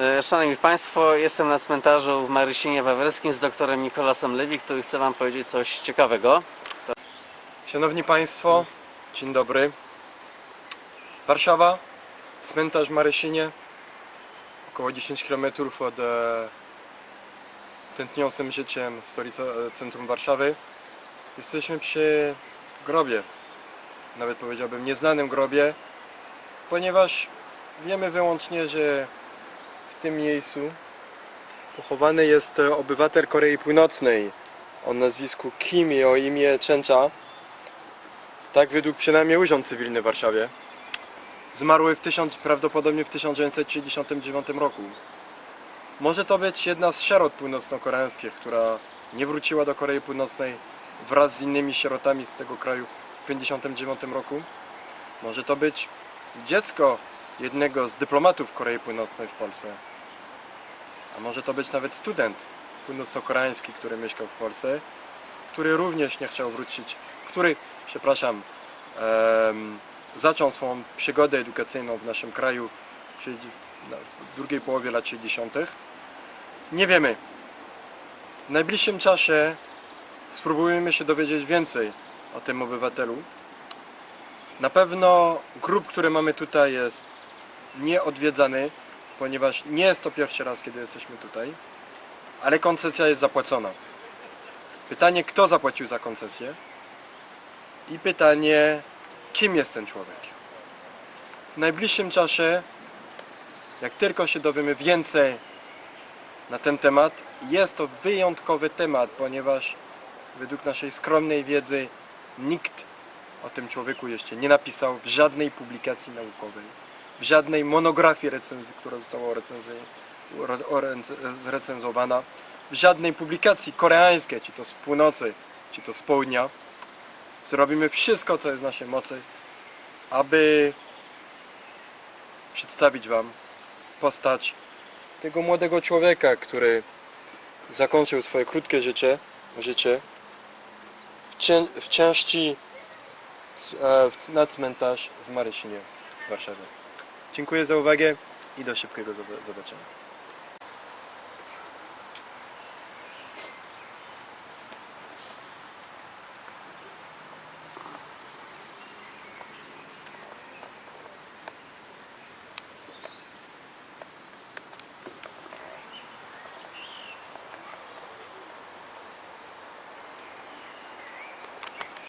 E, Szanowni Państwo, jestem na cmentarzu w Marysinie Wawerskim z doktorem Nikolasem Lewik, który chce Wam powiedzieć coś ciekawego. Szanowni Państwo, dzień dobry. Warszawa, cmentarz w Marysinie, około 10 km od e, tętniącym życiem stolicy e, centrum Warszawy. Jesteśmy przy grobie, nawet powiedziałbym nieznanym grobie, ponieważ wiemy wyłącznie, że w tym miejscu pochowany jest e, obywatel Korei Północnej o nazwisku Kim i o imię Czencza. Tak według przynajmniej urząd cywilny w Warszawie. Zmarły w tysiąc, prawdopodobnie w 1939 roku. Może to być jedna z sierot północno-koreańskich, która nie wróciła do Korei Północnej wraz z innymi sierotami z tego kraju w 1959 roku. Może to być dziecko jednego z dyplomatów Korei Północnej w Polsce. A może to być nawet student północno-koreański, który mieszkał w Polsce, który również nie chciał wrócić, który, przepraszam, em, zaczął swoją przygodę edukacyjną w naszym kraju w drugiej połowie lat 60. Nie wiemy. W najbliższym czasie spróbujemy się dowiedzieć więcej o tym obywatelu. Na pewno grup, który mamy tutaj jest nieodwiedzany, ponieważ nie jest to pierwszy raz, kiedy jesteśmy tutaj, ale koncesja jest zapłacona. Pytanie, kto zapłacił za koncesję? I pytanie, kim jest ten człowiek? W najbliższym czasie, jak tylko się dowiemy więcej na ten temat, jest to wyjątkowy temat, ponieważ według naszej skromnej wiedzy nikt o tym człowieku jeszcze nie napisał w żadnej publikacji naukowej, w żadnej monografii recenzji, która została zrecenzowana, w żadnej publikacji koreańskiej, czy to z północy, czy to z południa. Zrobimy wszystko, co jest w naszej mocy, aby przedstawić Wam postać tego młodego człowieka, który zakończył swoje krótkie życie, życie w, cię, w części e, na cmentarz w Marysinie w Warszawie. Dziękuję za uwagę i do szybkiego zob- zobaczenia.